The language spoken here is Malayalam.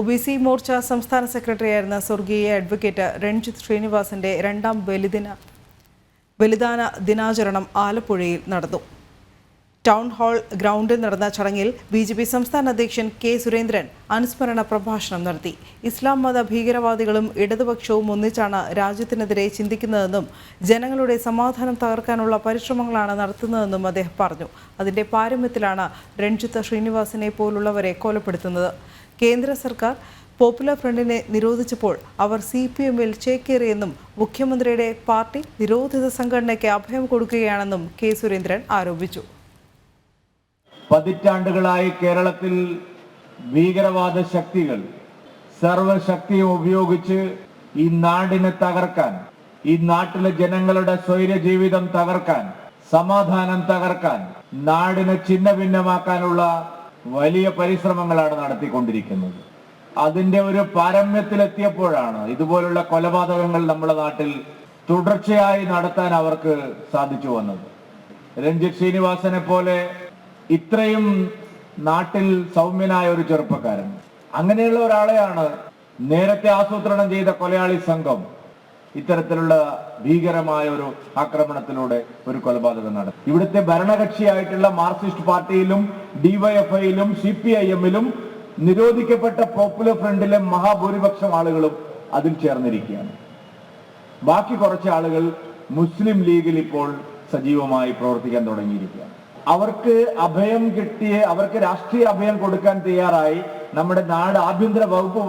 ഒ ബി സി മോർച്ച സംസ്ഥാന സെക്രട്ടറിയായിരുന്ന സ്വർഗീയ അഡ്വക്കേറ്റ് രൺജിത് ശ്രീനിവാസന്റെ രണ്ടാം ബലിദിന ബലിദാന ദിനാചരണം ആലപ്പുഴയിൽ നടന്നു. ടൗൺ ഹാൾ ഗ്രൗണ്ടിൽ നടന്ന ചടങ്ങിൽ ബി ജെ പി സംസ്ഥാന അധ്യക്ഷൻ കെ സുരേന്ദ്രൻ അനുസ്മരണ പ്രഭാഷണം നടത്തി. ഇസ്ലാം മത ഭീകരവാദികളും ഇടതുപക്ഷവും ഒന്നിച്ചാണ് രാജ്യത്തിനെതിരെ ചിന്തിക്കുന്നതെന്നും ജനങ്ങളുടെ സമാധാനം തകർക്കാനുള്ള പരിശ്രമങ്ങളാണ് നടത്തുന്നതെന്നും അദ്ദേഹം പറഞ്ഞു. അതിന്റെ പാരമ്യത്തിലാണ് രഞ്ജിത്ത് ശ്രീനിവാസിനെ പോലുള്ളവരെ കൊലപ്പെടുത്തുന്നത്. കേന്ദ്ര സർക്കാർ പോപ്പുലർ ഫ്രണ്ടിനെ നിരോധിച്ചപ്പോൾ അവർ സി പി എമ്മിൽ ചേക്കേറിയെന്നും മുഖ്യമന്ത്രിയുടെ പാർട്ടി നിരോധിത സംഘടനയ്ക്ക് അഭയം കൊടുക്കുകയാണെന്നും കെ സുരേന്ദ്രൻ ആരോപിച്ചു. പതിറ്റാണ്ടുകളായി കേരളത്തിൽ ഭീകരവാദ ശക്തികൾ സർവശക്തിയും ഉപയോഗിച്ച് ഈ നാടിനെ തകർക്കാൻ ഈ നാട്ടിലെ ജനങ്ങളുടെ സ്വൈര ജീവിതം തകർക്കാൻ സമാധാനം തകർക്കാൻ നാടിനെ ഛിന്ന ഭിന്നമാക്കാനുള്ള വലിയ പരിശ്രമങ്ങളാണ് നടത്തിക്കൊണ്ടിരിക്കുന്നത്. അതിന്റെ ഒരു പാരമ്യത്തിലെത്തിയപ്പോഴാണ് ഇതുപോലുള്ള കൊലപാതകങ്ങൾ നമ്മുടെ നാട്ടിൽ തുടർച്ചയായി നടത്താൻ അവർക്ക് സാധിച്ചു വന്നത്. രഞ്ജിത് ശ്രീനിവാസനെ പോലെ ഇത്രയും നാട്ടിൽ സൗമ്യനായ ഒരു ചെറുപ്പക്കാരൻ. അങ്ങനെയുള്ള ഒരാളെയാണ് നേരത്തെ ആസൂത്രണം ചെയ്ത കൊലയാളി സംഘം ഇത്തരത്തിലുള്ള ഭീകരമായ ഒരു ആക്രമണത്തിലൂടെ ഒരു കൊലപാതകം നടത്തി. ഇവിടുത്തെ ഭരണകക്ഷിയായിട്ടുള്ള മാർക്സിസ്റ്റ് പാർട്ടിയിലും ഡിവൈഎഫ്ഐയിലും സി പി ഐ എമ്മിലും നിരോധിക്കപ്പെട്ട പോപ്പുലർ ഫ്രണ്ടിലെ മഹാഭൂരിപക്ഷം ആളുകളും അതിൽ ചേർന്നിരിക്കുകയാണ്. ബാക്കി കുറച്ച് ആളുകൾ മുസ്ലിം ലീഗിൽ ഇപ്പോൾ സജീവമായി പ്രവർത്തിക്കാൻ തുടങ്ങിയിരിക്കുകയാണ്. അവർക്ക് അഭയം കിട്ടിയ അവർക്ക് രാഷ്ട്രീയ അഭയം കൊടുക്കാൻ തയ്യാറായി. നമ്മുടെ നാട് ആഭ്യന്തര വകുപ്പ്